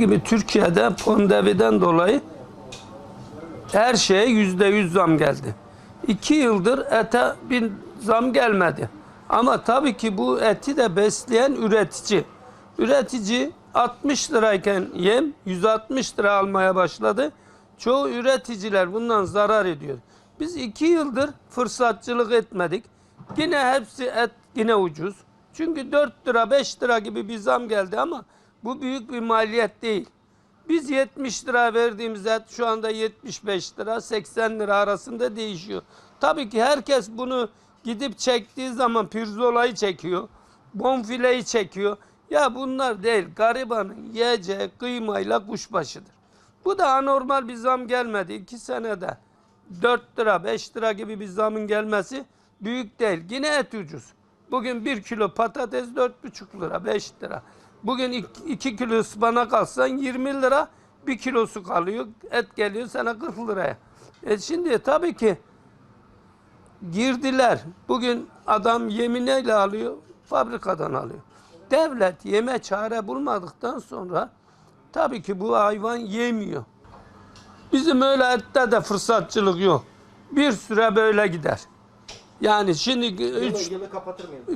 gibi Türkiye'de pandemiden dolayı her şeye yüzde yüz zam geldi. İki yıldır ete bir zam gelmedi. Ama tabii ki bu eti de besleyen üretici. Üretici 60 lirayken yem 160 lira almaya başladı. Çoğu üreticiler bundan zarar ediyor. Biz iki yıldır fırsatçılık etmedik. Yine hepsi et yine ucuz. Çünkü 4 lira 5 lira gibi bir zam geldi ama bu büyük bir maliyet değil. Biz 70 lira verdiğimiz et şu anda 75 lira 80 lira arasında değişiyor. Tabii ki herkes bunu gidip çektiği zaman pirzolayı çekiyor. Bonfileyi çekiyor. Ya bunlar değil garibanın yiyeceği kıymayla kuşbaşıdır. Bu da anormal bir zam gelmedi. 2 senede 4 lira 5 lira gibi bir zamın gelmesi büyük değil. Yine et ucuz. Bugün 1 kilo patates 4,5 lira 5 lira. Bugün 2 kilo ıspanak alsan 20 lira bir kilosu kalıyor. Et geliyor sana 40 liraya. E şimdi tabii ki girdiler. Bugün adam yemineyle alıyor, fabrikadan alıyor. Devlet yeme çare bulmadıktan sonra tabii ki bu hayvan yemiyor. Bizim öyle ette de fırsatçılık yok. Bir süre böyle gider. Yani şimdi üç,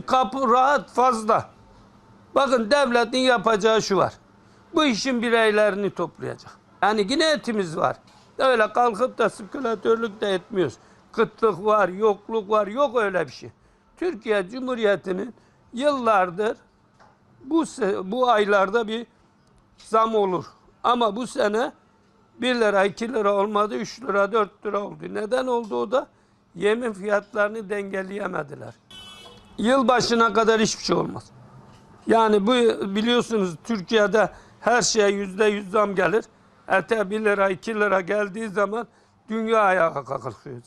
kapı rahat fazla. Bakın devletin yapacağı şu var. Bu işin bireylerini toplayacak. Yani yine etimiz var. Öyle kalkıp da spekülatörlük de etmiyoruz. Kıtlık var, yokluk var. Yok öyle bir şey. Türkiye Cumhuriyeti'nin yıllardır bu bu aylarda bir zam olur. Ama bu sene 1 lira 2 lira olmadı 3 lira 4 lira oldu. Neden oldu o da? Yemin fiyatlarını dengeleyemediler. Yıl başına kadar hiçbir şey olmaz. Yani bu biliyorsunuz Türkiye'de her şeye yüzde yüz zam gelir. Ete 1 lira 2 lira geldiği zaman dünya ayağa kalkıyor.